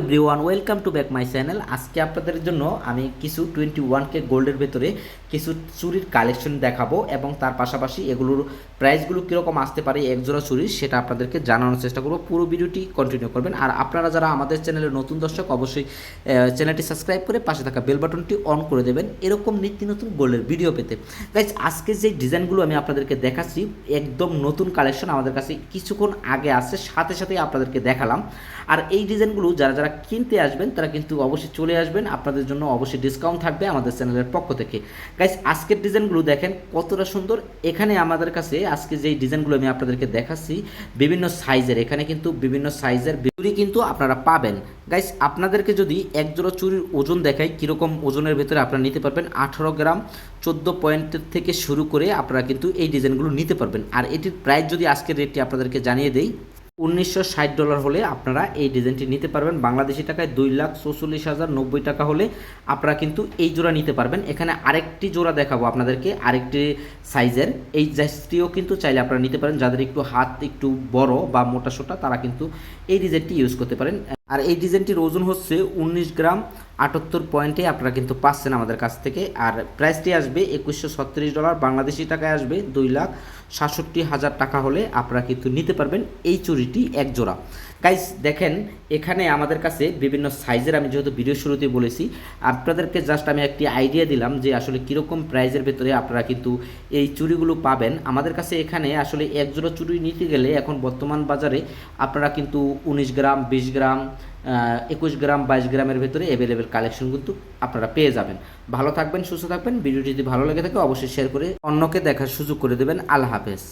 Everyone welcome to back my channel আজকে আপনাদের জন্য আমি কিছু টোয়েন্টি ওয়ান কে গোল্ডের ভেতরে কিছু চুরির কালেকশন দেখাবো এবং তার পাশাপাশি এগুলোর প্রাইসগুলো কীরকম আসতে পারে একজোড়া চুরির, সেটা আপনাদেরকে জানানোর চেষ্টা করব। পুরো ভিডিওটি কন্টিনিউ করবেন। আর আপনারা যারা আমাদের চ্যানেলে নতুন দর্শক, অবশ্যই চ্যানেলটি সাবস্ক্রাইব করে পাশে থাকা বেল বাটনটি অন করে দেবেন। এরকম নিত্য নতুন গোল্ডের ভিডিও পেতে। গাইজ আজকে যে ডিজাইনগুলো আমি আপনাদেরকে দেখাচ্ছি, একদম নতুন কালেকশন আমাদের কাছে কিছুক্ষণ আগে আসছে, সাথে সাথেই আপনাদেরকে দেখালাম। আর এই ডিজাইনগুলো যারা যারা কিনতে আসবেন, তারা কিন্তু অবশ্যই চলে আসবেন। আপনাদের জন্য অবশ্যই ডিসকাউন্ট থাকবে আমাদের চ্যানেলের পক্ষ থেকে। গাইস আজকের ডিজাইনগুলো দেখেন কতটা সুন্দর। এখানে আমাদের কাছে আজকে যেই ডিজাইনগুলো আমি আপনাদেরকে দেখাচ্ছি, বিভিন্ন সাইজের এখানে কিন্তু বিভিন্ন সাইজের চুরি কিন্তু আপনারা পাবেন। গাইস আপনাদেরকে যদি এক জোড়া চুরির ওজন দেখাই, কীরকম ওজনের ভেতরে আপনারা নিতে পারবেন, আঠারো গ্রাম চোদ্দ পয়েন্টের থেকে শুরু করে আপনারা কিন্তু এই ডিজাইনগুলো নিতে পারবেন। আর এটির প্রাইস যদি আজকের রেটটি আপনাদেরকে জানিয়ে দেই উনিশশো ষাট ডলার হলে আপনারা এই ডিজাইনটি নিতে পারবেন। বাংলাদেশি টাকায় দুই লাখ চৌচল্লিশ হাজার নব্বই টাকা হলে আপনারা কিন্তু এই জোড়া নিতে পারবেন। এখানে আরেকটি জোড়া দেখাবো আপনাদেরকে, আরেকটি সাইজের। এই জাস্টিও কিন্তু চাইলে আপনারা নিতে পারেন। যাদের একটু হাত একটু বড় বা মোটা সোটা, তারা কিন্তু এই ডিজাইনটি ইউজ করতে পারেন। আর এই ডিজাইনটির ওজন হচ্ছে উনিশ গ্রাম আটাত্তর পয়েন্টে আপনারা কিন্তু পাচ্ছেন আমাদের কাছ থেকে। আর প্রাইসটি আসবে একুশশো ছত্রিশ ডলার, বাংলাদেশি টাকায় আসবে দুই লাখ সাতষট্টি হাজার টাকা হলে আপনারা কিন্তু নিতে পারবেন এই চুরিটি এক জোড়া গাইস দেখেন, এখানে আমাদের কাছে বিভিন্ন সাইজের আমি যেহেতু ভিডিও শুরুতেই বলেছি, আপনাদেরকে জাস্ট আমি একটি আইডিয়া দিলাম যে আসলে কীরকম প্রাইজের ভেতরে আপনারা কিন্তু এই চুরিগুলো পাবেন। আমাদের কাছে এখানে আসলে এক জোড়া চুরি নিতে গেলে এখন বর্তমান বাজারে আপনারা কিন্তু উনিশ গ্রাম, বিশ গ্রাম একুশ গ্রাম, বাইশ গ্রামের ভেতরে অ্যাভেলেবেল কালেকশন কিন্তু আপনারা পেয়ে যাবেন। ভালো থাকবেন, সুস্থ থাকবেন। ভিডিওটি যদি ভালো লেগে থাকে, অবশ্যই শেয়ার করে অন্যকে দেখার সুযোগ করে দেবেন। আল্লাহ হাফেজ।